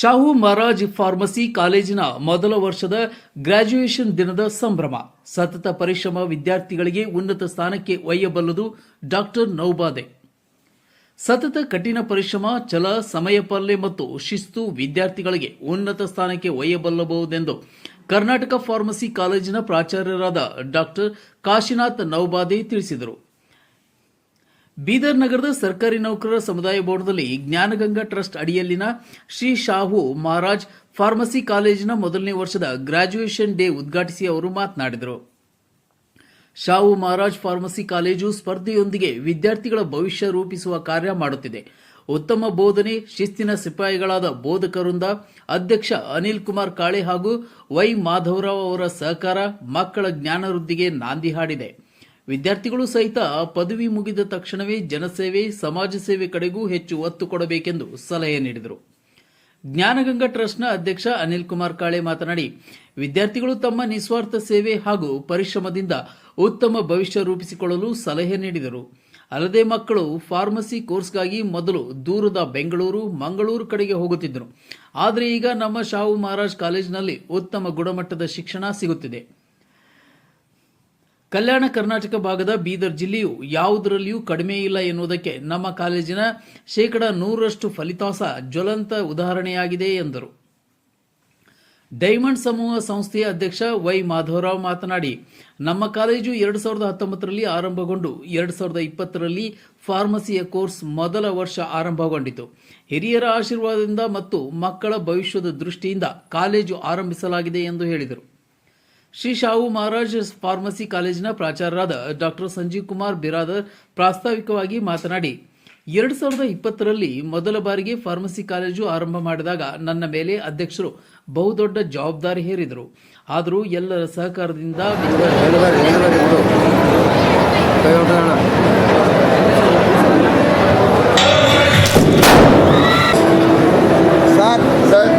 Shahu Maharaj pharmacy ಕಾಲೇಜಿನ ಮೊದಲ ವರ್ಷದ ಗ್ರಾಜ್ಯುಯೇಷನ್ ದಿನದ ಸಂಭ್ರಮ. ಸತತ ಪರಿಶ್ರಮ ವಿದ್ಯಾರ್ಥಿಗಳಿಗೆ ಉನ್ನತ ಸ್ಥಾನಕ್ಕೆ ಒಯ್ಯಬಲ್ಲದು ಡಾಕ್ಟರ್ ನೌಬಾದೆ. ಸತತ ಕಠಿಣ ಪರಿಶ್ರಮ, ಛಲ, ಸಮಯಪಾಲನೆ ಮತ್ತು ಶಿಸ್ತು ವಿದ್ಯಾರ್ಥಿಗಳಿಗೆ ಉನ್ನತ ಸ್ಥಾನಕ್ಕೆ ಒಯ್ಯಬಲ್ಲಬಹುದೆಂದು ಕರ್ನಾಟಕ ಫಾರ್ಮಸಿ ಕಾಲೇಜಿನ ಪ್ರಾಚಾರ್ಯರಾದ ಡಾಕ್ಟರ್ ಕಾಶಿನಾಥ್ ನೌಬಾದೆ ತಿಳಿಸಿದರು. ಬೀದರ್ ನಗರದ ಸರ್ಕಾರಿ ನೌಕರರ ಸಮುದಾಯ ಭವನದಲ್ಲಿ ಜ್ಞಾನಗಂಗಾ ಟ್ರಸ್ಟ್ ಅಡಿಯಲ್ಲಿನ ಶ್ರೀ ಶಾಹು ಮಹಾರಾಜ್ ಫಾರ್ಮಸಿ ಕಾಲೇಜಿನ ಮೊದಲನೇ ವರ್ಷದ ಗ್ರಾಜ್ಯುಯೇಷನ್ ಡೇ ಉದ್ಘಾಟಿಸಿ ಅವರು ಮಾತನಾಡಿದರು. ಶಾಹು ಮಹಾರಾಜ್ ಫಾರ್ಮಸಿ ಕಾಲೇಜು ಸ್ಪರ್ಧೆಯೊಂದಿಗೆ ವಿದ್ಯಾರ್ಥಿಗಳ ಭವಿಷ್ಯ ರೂಪಿಸುವ ಕಾರ್ಯ ಮಾಡುತ್ತಿದೆ. ಉತ್ತಮ ಬೋಧನೆ, ಶಿಸ್ತಿನ ಸಿಪಾಯಿಗಳಾದ ಬೋಧಕರುಂದ ಅಧ್ಯಕ್ಷ ಅನಿಲ್ ಕುಮಾರ್ ಕಾಳೆ ಹಾಗೂ ವೈ ಮಾಧವರಾವ್ ಅವರ ಸಹಕಾರ ಮಕ್ಕಳ ಜ್ಞಾನವೃದ್ಧಿಗೆ ನಾಂದಿ ಹಾಡಿದೆ. ವಿದ್ಯಾರ್ಥಿಗಳು ಸಹಿತ ಪದವಿ ಮುಗಿದ ತಕ್ಷಣವೇ ಜನಸೇವೆ, ಸಮಾಜ ಸೇವೆ ಕಡೆಗೂ ಹೆಚ್ಚು ಒತ್ತು ಕೊಡಬೇಕೆಂದು ಸಲಹೆ ನೀಡಿದರು. ಜ್ಞಾನಗಂಗಾ ಟ್ರಸ್ಟ್ನ ಅಧ್ಯಕ್ಷ ಅನಿಲ್ ಕುಮಾರ್ ಕಾಳೆ ಮಾತನಾಡಿ, ವಿದ್ಯಾರ್ಥಿಗಳು ತಮ್ಮ ನಿಸ್ವಾರ್ಥ ಸೇವೆ ಹಾಗೂ ಪರಿಶ್ರಮದಿಂದ ಉತ್ತಮ ಭವಿಷ್ಯ ರೂಪಿಸಿಕೊಳ್ಳಲು ಸಲಹೆ ನೀಡಿದರು. ಅಲ್ಲದೆ ಮಕ್ಕಳು ಫಾರ್ಮಸಿ ಕೋರ್ಸ್ಗಾಗಿ ಮೊದಲು ದೂರದ ಬೆಂಗಳೂರು, ಮಂಗಳೂರು ಕಡೆಗೆ ಹೋಗುತ್ತಿದ್ದರು. ಆದರೆ ಈಗ ನಮ್ಮ ಶಾಹು ಮಹಾರಾಜ್ ಕಾಲೇಜಿನಲ್ಲಿ ಉತ್ತಮ ಗುಣಮಟ್ಟದ ಶಿಕ್ಷಣ ಸಿಗುತ್ತಿದೆ. ಕಲ್ಯಾಣ ಕರ್ನಾಟಕ ಭಾಗದ ಬೀದರ್ ಜಿಲ್ಲೆಯು ಯಾವುದರಲ್ಲಿಯೂ ಕಡಿಮೆ ಇಲ್ಲ ಎನ್ನುವುದಕ್ಕೆ ನಮ್ಮ ಕಾಲೇಜಿನ ಶೇಕಡ ನೂರರಷ್ಟು ಫಲಿತಾಂಶ ಜ್ವಲಂತ ಉದಾಹರಣೆಯಾಗಿದೆ ಎಂದರು. ಡೈಮಂಡ್ ಸಮೂಹ ಸಂಸ್ಥೆಯ ಅಧ್ಯಕ್ಷ ವೈ ಮಾಧವರಾವ್ ಮಾತನಾಡಿ, ನಮ್ಮ ಕಾಲೇಜು ಎರಡು ಸಾವಿರದ ಹತ್ತೊಂಬತ್ತರಲ್ಲಿ ಆರಂಭಗೊಂಡು ಎರಡು ಸಾವಿರದ ಇಪ್ಪತ್ತರಲ್ಲಿ ಫಾರ್ಮಸಿಯ ಕೋರ್ಸ್ ಮೊದಲ ವರ್ಷ ಆರಂಭಗೊಂಡಿತು. ಹಿರಿಯರ ಆಶೀರ್ವಾದದಿಂದ ಮತ್ತು ಮಕ್ಕಳ ಭವಿಷ್ಯದ ದೃಷ್ಟಿಯಿಂದ ಕಾಲೇಜು ಆರಂಭಿಸಲಾಗಿದೆ ಎಂದು ಹೇಳಿದರು. ಶ್ರೀ ಶಾಹು ಮಹಾರಾಜ್ ಫಾರ್ಮಸಿ ಕಾಲೇಜಿನ ಪ್ರಾಚಾರ್ಯರಾದ ಡಾಕ್ಟರ್ ಸಂಜೀವ್ ಕುಮಾರ್ ಬಿರಾದರ್ ಪ್ರಾಸ್ತಾವಿಕವಾಗಿ ಮಾತನಾಡಿ ಎರಡು ಸಾವಿರದ ಇಪ್ಪತ್ತರಲ್ಲಿ ಮೊದಲ ಬಾರಿಗೆ ಫಾರ್ಮಸಿ ಕಾಲೇಜು ಆರಂಭ ಮಾಡಿದಾಗ ನನ್ನ ಮೇಲೆ ಅಧ್ಯಕ್ಷರು ಬಹುದೊಡ್ಡ ಜವಾಬ್ದಾರಿ ಹೇರಿದರು. ಆದರೂ ಎಲ್ಲರ ಸಹಕಾರದಿಂದ ಸರ್. Sir,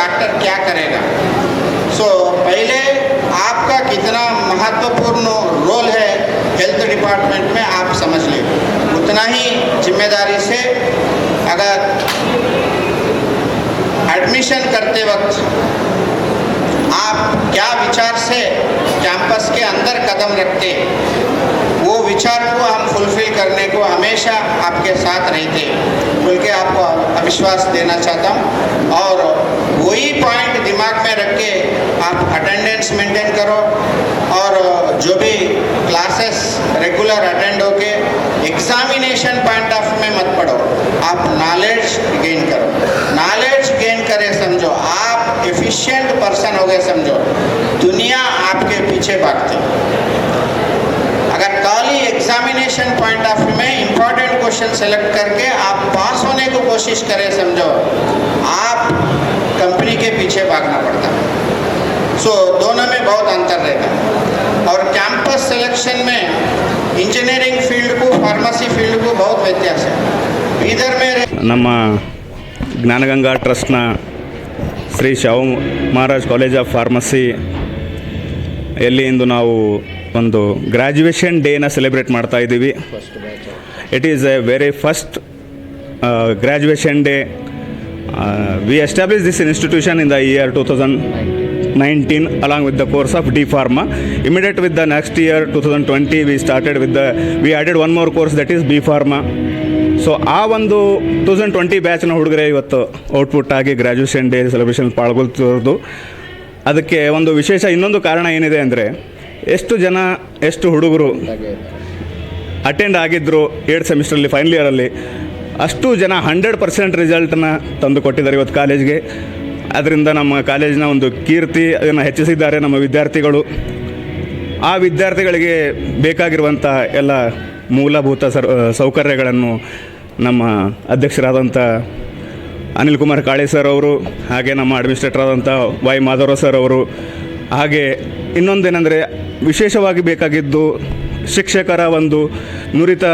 डॉक्टर क्या करेगा? सो so, पहले आपका कितना महत्वपूर्ण रोल है हेल्थ डिपार्टमेंट में आप समझ ले। उतना ही ज़िम्मेदारी से अगर एडमिशन करते वक्त आप क्या विचार से कैंपस के अंदर कदम रखते वो विचार को हम फुलफिल करने को हमेशा आपके साथ रहते। बोल के आपको अविश्वास देना चाहता हूँ। और वही पॉइंट दिमाग में रख के आप अटेंडेंस मेंटेन करो और जो भी क्लासेस रेगुलर अटेंड होके एग्जामिनेशन पॉइंट ऑफ़ में मत पढ़ो। आप नॉलेज गेन करो। नॉलेज गेन करे समझो। आप एफिशिएंट पर्सन हो गए समझो। दुनिया आपके पीछे भागती। एग्जामिनेशन पॉइंट ऑफ व्यू में इंपॉर्टेंट क्वेश्चन सेलेक्ट करके आप पास होने को कोशिश करें समझो आप कंपनी के पीछे भागना पड़ता सो दोनों में बहुत अंतर रहता है और कैंपस सिलेक्शन में इंजीनियरिंग फील्ड को फार्मेसी फील्ड को बहुत व्यत्यास है इधर में रह- ನಮ್ಮ ಜ್ಞಾನಗಂಗಾ ಟ್ರಸ್ಟ್ನ Shri Shahu Maharaj college of pharmacy ಎಲ್ಲಿ ಇಂದು ನಾವು ಒಂದು ಗ್ರ್ಯಾಜುಯೇಷನ್ ಡೇನ ಸೆಲೆಬ್ರೇಟ್ ಮಾಡ್ತಾ ಇದ್ದೀವಿ. It is a very first graduation day we establish this institution in the year two thousand nineteen along with the course of D pharma immediate with the next year two thousand twenty we started with the we added one more course that is B pharma so ಆ ಒಂದು two thousand twenty ಬ್ಯಾಚ್ನ ಹುಡುಗರೆ ಇವತ್ತು output ಆಗಿ graduation day celebration ಪಾಲ್ಗೊಳ್ತಿರೋದು. ಅದಕ್ಕೆ ಒಂದು ವಿಶೇಷ ಇನ್ನೊಂದು ಕಾರಣ ಏನಿದೆ ಅಂದರೆ ಎಷ್ಟು ಜನ, ಎಷ್ಟು ಹುಡುಗರು ಅಟೆಂಡ್ ಆಗಿದ್ದರು ಏಡ್ ಸೆಮಿಸ್ಟ್ರಲ್ಲಿ ಫೈನಲ್ ಇಯರಲ್ಲಿ ಅಷ್ಟು ಜನ ಹಂಡ್ರೆಡ್ ಪರ್ಸೆಂಟ್ ರಿಸಲ್ಟನ್ನು ತಂದು ಕೊಟ್ಟಿದ್ದಾರೆ ಇವತ್ತು ಕಾಲೇಜ್ಗೆ ಅದರಿಂದ ನಮ್ಮ ಕಾಲೇಜಿನ ಒಂದು ಕೀರ್ತಿ ಅದನ್ನು ಹೆಚ್ಚಿಸಿದ್ದಾರೆ ನಮ್ಮ ವಿದ್ಯಾರ್ಥಿಗಳು. ಆ ವಿದ್ಯಾರ್ಥಿಗಳಿಗೆ ಬೇಕಾಗಿರುವಂಥ ಎಲ್ಲ ಮೂಲಭೂತ ಸೌಕರ್ಯಗಳನ್ನು ನಮ್ಮ ಅಧ್ಯಕ್ಷರಾದಂಥ ಅನಿಲ್ ಕುಮಾರ್ ಕಾಳೆ ಸರ್ ಅವರು, ಹಾಗೆ ನಮ್ಮ ಅಡ್ಮಿನಿಸ್ಟ್ರೇಟರ್ ಆದಂಥ ವೈ ಮಾಧವರಾವ್ ಸರ್ ಅವರು ಹಾಗೆ ಇನ್ನೊಂದೇನೆಂದರೆ ವಿಶೇಷವಾಗಿ ಬೇಕಾಗಿದ್ದು ಶಿಕ್ಷಕರ ಒಂದು ನುರಿತ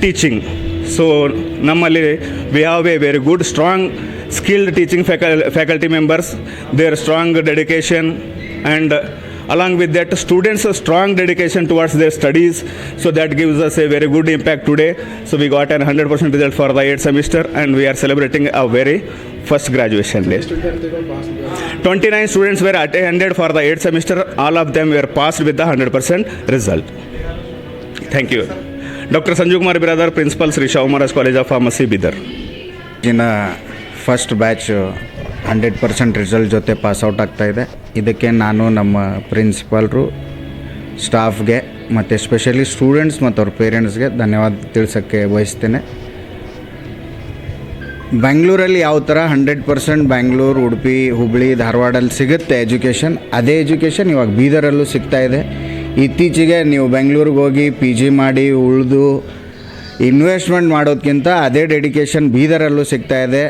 ಟೀಚಿಂಗ್ ಸೊ ನಮ್ಮಲ್ಲಿ we have a very good strong skilled teaching faculty faculty members they are strong dedication and along with that students strong dedication towards their studies so that gives us a very good impact today so we got an hundred percent result for the eight semester and we are celebrating a very first graduation day 29 students were attended for the 8th semester all of them were passed with the 100% result thank you dr sanju kumar biradar principal sri Shaumaras college of pharmacy bidar ಇನ್ನ first batch hundred percent result ಜೊತೆ pass out ಆಗ್ತಾಯಿದೆ ಇದಕ್ಕೆ ನಾನು ನಮ್ಮ ಪ್ರಿನ್ಸಿಪಾಲ್ರು ಸ್ಟಾಫ್ಗೆ ಮತ್ತು especially students ಮತ್ತು ಅವ್ರ ಪೇರೆಂಟ್ಸ್ಗೆ ಧನ್ಯವಾದ ತಿಳಿಸೋಕ್ಕೆ ಬಯಸ್ತೇನೆ ಬೆಂಗಳೂರಲ್ಲಿ ಯಾವ ಥರ ಹಂಡ್ರೆಡ್ ಪರ್ಸೆಂಟ್ ಬ್ಯಾಂಗ್ಳೂರು ಉಡುಪಿ, ಹುಬ್ಳಿ, ಧಾರವಾಡಲ್ಲಿ ಸಿಗುತ್ತೆ ಎಜುಕೇಷನ್? ಅದೇ ಎಜುಕೇಷನ್ ಇವಾಗ ಬೀದರಲ್ಲೂ ಸಿಗ್ತಾ ಇದೆ. ಇತ್ತೀಚೆಗೆ ನೀವು ಬೆಂಗಳೂರಿಗೆ ಹೋಗಿ ಪಿ ಜಿ ಮಾಡಿ, ಉಳಿದು, ಇನ್ವೆಸ್ಟ್ಮೆಂಟ್ ಮಾಡೋದಕ್ಕಿಂತ ಅದೇ ಡೆಡಿಕೇಷನ್ ಬೀದರಲ್ಲೂ ಸಿಗ್ತಾ ಇದೆ.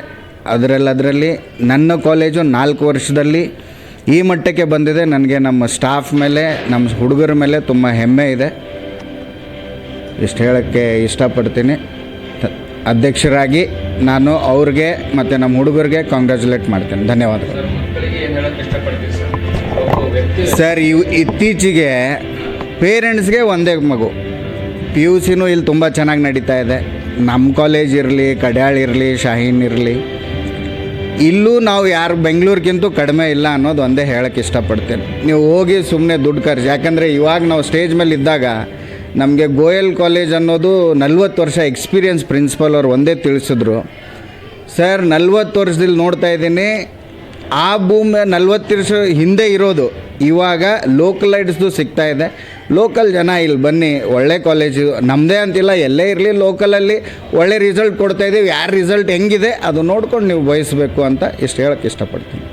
ಅದರಲ್ಲದರಲ್ಲಿ ಅದರಲ್ಲಿ ನನ್ನ ಕಾಲೇಜು ನಾಲ್ಕು ವರ್ಷದಲ್ಲಿ ಈ ಮಟ್ಟಕ್ಕೆ ಬಂದಿದೆ. ನನಗೆ ನಮ್ಮ ಸ್ಟಾಫ್ ಮೇಲೆ, ನಮ್ಮ ಹುಡುಗರ ಮೇಲೆ ತುಂಬ ಹೆಮ್ಮೆ ಇದೆ. ಇಷ್ಟು ಹೇಳೋಕ್ಕೆ ಇಷ್ಟಪಡ್ತೀನಿ. ಅಧ್ಯಕ್ಷರಾಗಿ ನಾನು ಅವ್ರಿಗೆ ಮತ್ತು ನಮ್ಮ ಹುಡುಗರಿಗೆ ಕಾಂಗ್ರ್ಯಾಚುಲೇಟ್ ಮಾಡ್ತೇನೆ. ಧನ್ಯವಾದಗಳು. ಸರ್? ಇವು ಇತ್ತೀಚೆಗೆ ಪೇರೆಂಟ್ಸ್ಗೆ ಒಂದೇ ಮಗು. ಪಿ ಯು ಸಿನೂ ಇಲ್ಲಿ ತುಂಬ ಚೆನ್ನಾಗಿ ನಡೀತಾ ಇದೆ. ನಮ್ಮ ಕಾಲೇಜ್ ಇರಲಿ ಕಡ್ಯಾಳ್ ಇರಲಿ ಶಾಹೀನ್ ಇರಲಿ. ಇಲ್ಲೂ ನಾವು ಯಾರು ಬೆಂಗಳೂರಿಗಿಂತೂ ಕಡಿಮೆ ಇಲ್ಲ ಅನ್ನೋದು ಒಂದೇ ಹೇಳಕ್ಕೆ ಇಷ್ಟಪಡ್ತೇನೆ. ನೀವು ಹೋಗಿ ಸುಮ್ಮನೆ ದುಡ್ಡು ಖರ್ಚು ಯಾಕಂದರೆ ಇವಾಗ ನಾವು ಸ್ಟೇಜ್ ಮೇಲೆ ಇದ್ದಾಗ ನಮಗೆ ಗೋಯಲ್ ಕಾಲೇಜ್ ಅನ್ನೋದು ನಲ್ವತ್ತು ವರ್ಷ ಎಕ್ಸ್ಪೀರಿಯನ್ಸ್ ಪ್ರಿನ್ಸಿಪಲ್ ಅವ್ರು ಒಂದೇ ತಿಳಿಸಿದ್ರು. ಸರ್ ನಲ್ವತ್ತು ವರ್ಷದಲ್ಲಿ ನೋಡ್ತಾ ಇದ್ದೀನಿ. ಆ ಭೂಮಿ ನಲ್ವತ್ತು ವರ್ಷ ಹಿಂದೆ ಇರೋದು. ಇವಾಗ ಲೋಕಲೈಟ್ಸ್ದು ಸಿಗ್ತಾ ಇದೆ. ಲೋಕಲ್ ಜನ ಇಲ್ಲಿ ಬನ್ನಿ ಒಳ್ಳೆ ಕಾಲೇಜು ನಮ್ಮದೇ ಅಂತಿಲ್ಲ ಎಲ್ಲೇ ಇರಲಿ ಲೋಕಲಲ್ಲಿ ಒಳ್ಳೆ ರಿಸಲ್ಟ್ ಕೊಡ್ತಾ ಇದ್ದೀವಿ. ಯಾರು ರಿಸಲ್ಟ್ ಹೆಂಗಿದೆ ಅದು ನೋಡ್ಕೊಂಡು ನೀವು ಬಯಸಬೇಕು ಅಂತ ಇಷ್ಟು ಹೇಳಕ್ಕೆ ಇಷ್ಟಪಡ್ತೀನಿ.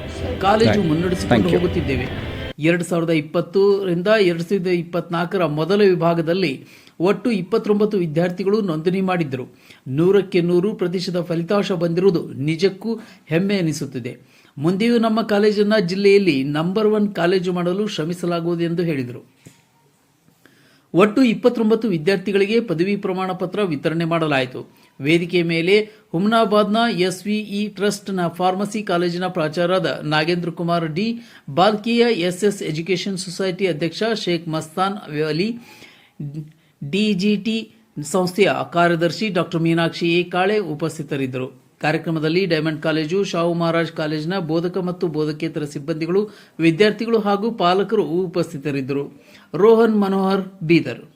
ಕಾಲೇಜು ಮುನ್ನಡೆಸಿ ಹೋಗುತ್ತಿದ್ದೇವೆ. ಎರಡು ಸಾವಿರದ ಇಪ್ಪತ್ತರಿಂದ ಎರಡು ಸಾವಿರದ ಇಪ್ಪತ್ನಾಲ್ಕರ ಮೊದಲ ವಿಭಾಗದಲ್ಲಿ ಒಟ್ಟು ಇಪ್ಪತ್ತೊಂಬತ್ತು ವಿದ್ಯಾರ್ಥಿಗಳು ನೋಂದಣಿ ಮಾಡಿದ್ದರು. ನೂರಕ್ಕೆ ನೂರು ಪ್ರತಿಶತ ಫಲಿತಾಂಶ ಬಂದಿರುವುದು ನಿಜಕ್ಕೂ ಹೆಮ್ಮೆ ಅನಿಸುತ್ತಿದೆ. ಮುಂದೆಯೂ ನಮ್ಮ ಕಾಲೇಜನ್ನು ಜಿಲ್ಲೆಯಲ್ಲಿ ನಂಬರ್ ಒನ್ ಕಾಲೇಜು ಮಾಡಲು ಶ್ರಮಿಸಲಾಗುವುದು ಎಂದು ಹೇಳಿದರು. ಒಟ್ಟು ಇಪ್ಪತ್ತೊಂಬತ್ತು ವಿದ್ಯಾರ್ಥಿಗಳಿಗೆ ಪದವಿ ಪ್ರಮಾಣ ಪತ್ರ ವಿತರಣೆ ಮಾಡಲಾಯಿತು. ವೇದಿಕೆ ಮೇಲೆ ಹುಮ್ನಾಬಾದ್ನ ಎಸ್ವಿಇ ಟ್ರಸ್ಟ್ನ ಫಾರ್ಮಸಿ ಕಾಲೇಜಿನ ಪ್ರಾಚಾರ್ಯರಾದ ನಾಗೇಂದ್ರ ಕುಮಾರ್ ಡಿ, ಬಾಲ್ಕಿಯ ಎಸ್ಎಸ್ ಎಜುಕೇಷನ್ ಸೊಸೈಟಿ ಅಧ್ಯಕ್ಷ ಶೇಖ್ ಮಸ್ತಾನ್ ಅಲಿ, ಡಿಜಿಟಿ ಸಂಸ್ಥೆಯ ಕಾರ್ಯದರ್ಶಿ ಡಾಕ್ಟರ್ ಮೀನಾಕ್ಷಿ ಎ. ಕಾಳೆ ಉಪಸ್ಥಿತರಿದ್ದರು. ಕಾರ್ಯಕ್ರಮದಲ್ಲಿ ಡೈಮಂಡ್ ಕಾಲೇಜು, ಶಾಹು ಮಹಾರಾಜ್ ಕಾಲೇಜಿನ ಬೋಧಕ ಮತ್ತು ಬೋಧಕೇತರ ಸಿಬ್ಬಂದಿಗಳು, ವಿದ್ಯಾರ್ಥಿಗಳು ಹಾಗೂ ಪಾಲಕರು ಉಪಸ್ಥಿತರಿದ್ದರು. ರೋಹನ್ ಮನೋಹರ್ ಬೀದರ್.